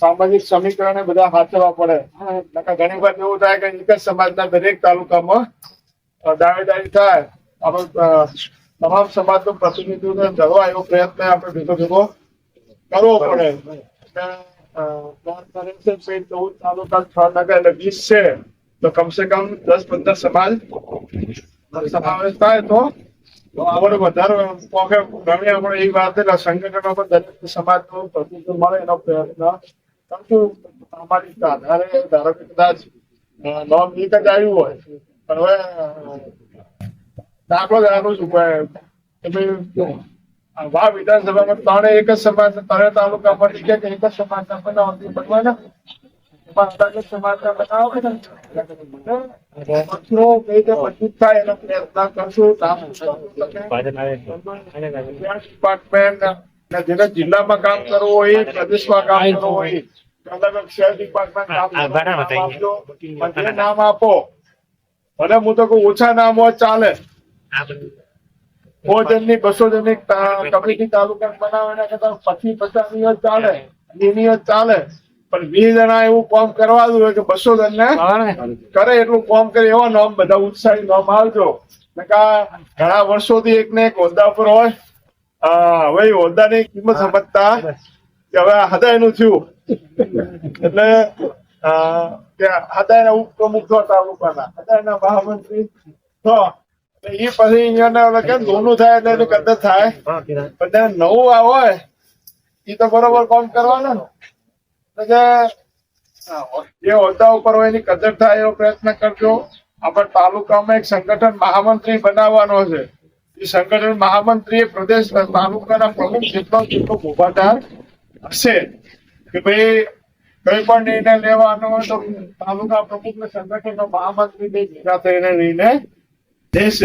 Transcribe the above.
સામાજિક સમીકરણને બધા સાચવવા પડે ઘણી વાર એવું થાય કે એક જ સમાજના દરેક તાલુકામાં દાવેદારી થાય. આપણે તમામ સમાજનું પ્રતિનિધિત્વ કરવા એવો પ્રયત્ન આપણે ભેગો ભેગો કરવો પડે. ચૌદ તાલુકા છ નગર એટલે વીસ છે તો કમસે કમ દસ પંદર સમાજ સમાવેશ થાય તો આપણે વધારે પોકે ગમે આપણે એ વાત એટલે સંગઠનો પણ દરેક સમાજનું પ્રતિનિધિત્વ મળે એનો પ્રયત્ન કરશું સામાજિક આધારે ધારો કે કદાચ નોમ એક જ આવ્યું હોય પણ હવે દાખલો જ આપું છું કે તમે આ વિધાનસભામાં ત્રણે એક જ સમાજ ત્રણે તાલુકા પરથી કે એક જ સમાજના બનાવતી બનવાના જ ડિપાર્ટમેન્ટ જેને જિલ્લામાં કામ કરવું હોય પ્રદેશમાં કામ કરવું હોય અલગ અલગ શહેર ડિપાર્ટમેન્ટ કામ નામ આપો ભલે હું. તો કહું ઓછા નામ હોય ચાલે. સો જણની બસો જણની કમિટી તાલુકા બનાવે એના કરતા પચીસ પચાસની ચાલે. એની ચાલે. પણ વીસ જણા એવું કામ કરવા દઉં હોય કે બસો જણને કરે એટલું કોમ કરે એવા નોમ બધા ઉત્સાહી નોમ આવજો ઘણા વર્ષોથી એક ને એક હોદ્દા પર હોય હવે હોદ્દા હોદ્દાની કિંમત સમજતા કે હવે હૃદયનું થયું. એટલે હદાય કે હૃદયના ઉપપ્રમુખ છો તાલુકાના. હૃદયના મહામંત્રી છો. એ પછી અહીંયા કેમ જૂનું થાય એટલે એનું કદર થાય. પણ નવું આ હોય એ તો બરોબર કામ કરવાનું ને. એટલે કે જે હોદ્દા ઉપર હોય એની કદર થાય એવો પ્રયત્ન કરજો. આપણે તાલુકામાં એક સંગઠન મહામંત્રી બનાવવાનો છે. સંગઠન મહામંત્રી પ્રદેશ તાલુકાના પ્રમુખ જેટલો જેટલો મોભાદાર હશે કે ભાઈ કઈ પણ નિર્ણય લેવાનો હોય તો તાલુકા પ્રમુખ ને સંગઠન મહામંત્રી બે ભેગા થઈને નિર્ણય લેશે.